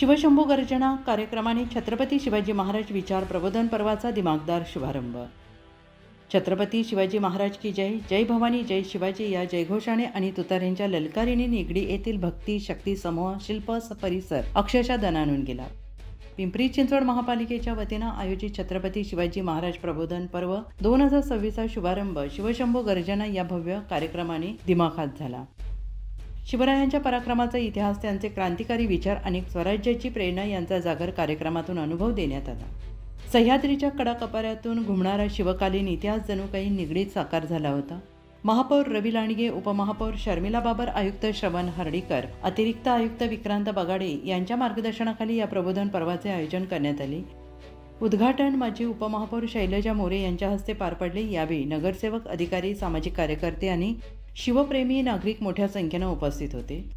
शिवशंभू गर्जना कार्यक्रमाने छत्रपती शिवाजी महाराज विचार प्रबोधन पर्वाचा दिमागदार शुभारंभ. छत्रपती शिवाजी महाराज की जय जय भवानी जय शिवाजी या जयघोषाने आणि तुतारेंच्या ललकारीने निगडी येथील भक्ती शक्ती समूह शिल्प स- परिसर अक्षरशः दणानून गेला. पिंपरी चिंचवड महापालिकेच्या वतीनं आयोजित छत्रपती शिवाजी महाराज प्रबोधन पर्व दोन हजार सव्वीसचा शुभारंभ शिवशंभू गर्जना या भव्य कार्यक्रमाने दिमाखात झाला. शिवरायांच्या पराक्रमाचा इतिहास त्यांचे क्रांतिकारी विचार आणि स्वराज्याची प्रेरणा यांचा जागर कार्यक्रमातून अनुभव देण्यात आला. सह्याद्रीच्या कडाकपाऱ्यातून घुमणारा शिवकालीन इतिहास जणू काही निगडीत साकार झाला होता. महापौर रवी लांडगे उपमहापौर शर्मिला बाबर आयुक्त श्रवण हर्डीकर अतिरिक्त आयुक्त विक्रांत बगाडे यांच्या मार्गदर्शनाखाली या प्रबोधन पर्वाचे आयोजन करण्यात आले. उद्घाटन माजी उपमहापौर शैलजा मोरे यांच्या हस्ते पार पडले. यावेळी नगरसेवक अधिकारी सामाजिक कार्यकर्ते आणि शिवप्रेमी नागरिक मोठ्या संख्येनं उपस्थित होते.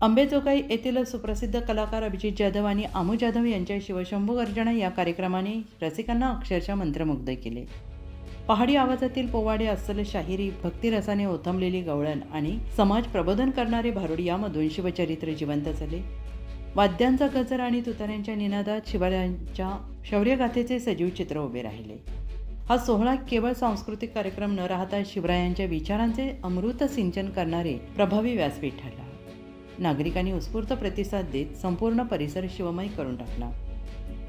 अंबेजोगाई येथील सुप्रसिद्ध कलाकार अभिजित जाधव आणि आमू जाधव यांच्या शिवशंभू गर्जना या कार्यक्रमाने रसिकांना अक्षरशः मंत्रमुग्ध केले. पहाडी आवाजातील पोवाडे अस्सल शाहिरी भक्तिरसाने ओथंबलेली गवळण आणि समाज प्रबोधन करणारे भारुड यामधून शिवचरित्र जिवंत झाले. वाद्यांचा गजर आणि तुताऱ्यांच्या निनादात शिवरायांच्या शौर्यगाथेचे सजीव चित्र उभे राहिले. हा सोहळा केवळ सांस्कृतिक कार्यक्रम न राहता शिवरायांच्या विचारांचे अमृत सिंचन करणारे प्रभावी व्यासपीठ ठरला नागरिकांनी उत्स्फूर्त प्रतिसाद देत संपूर्ण परिसर शिवमय करून टाकला.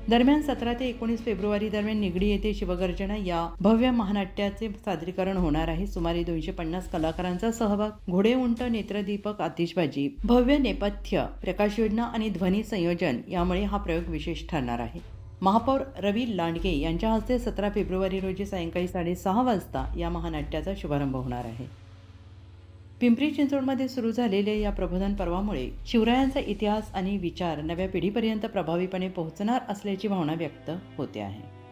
दरम्यान सतरा ते एकोणीस फेब्रुवारी दरम्यान निगडी येथे शिवगर्जना या भव्य महानाट्याचे सादरीकरण होणार आहे. सुमारे दोनशे पन्नास कलाकारांचा सहभाग घोडे उंट नेत्रदीपक आतिषबाजी भव्य नेपथ्य प्रकाश योजना आणि ध्वनी संयोजन यामुळे हा प्रयोग विशेष ठरणार आहे. महापौर रवी लांडगे यांच्या हस्ते सतरा फेब्रुवारी रोजी सायंकाळी साडेसहा वाजता या महानाट्याचा शुभारंभ होणार आहे. पिंपरी चिंचवडमध्ये सुरू झालेल्या या प्रबोधन पर्वामुळे शिवरायांचा इतिहास आणि विचार नव्या पिढीपर्यंत प्रभावीपणे पोहोचणार असल्याची भावना व्यक्त होते आहे.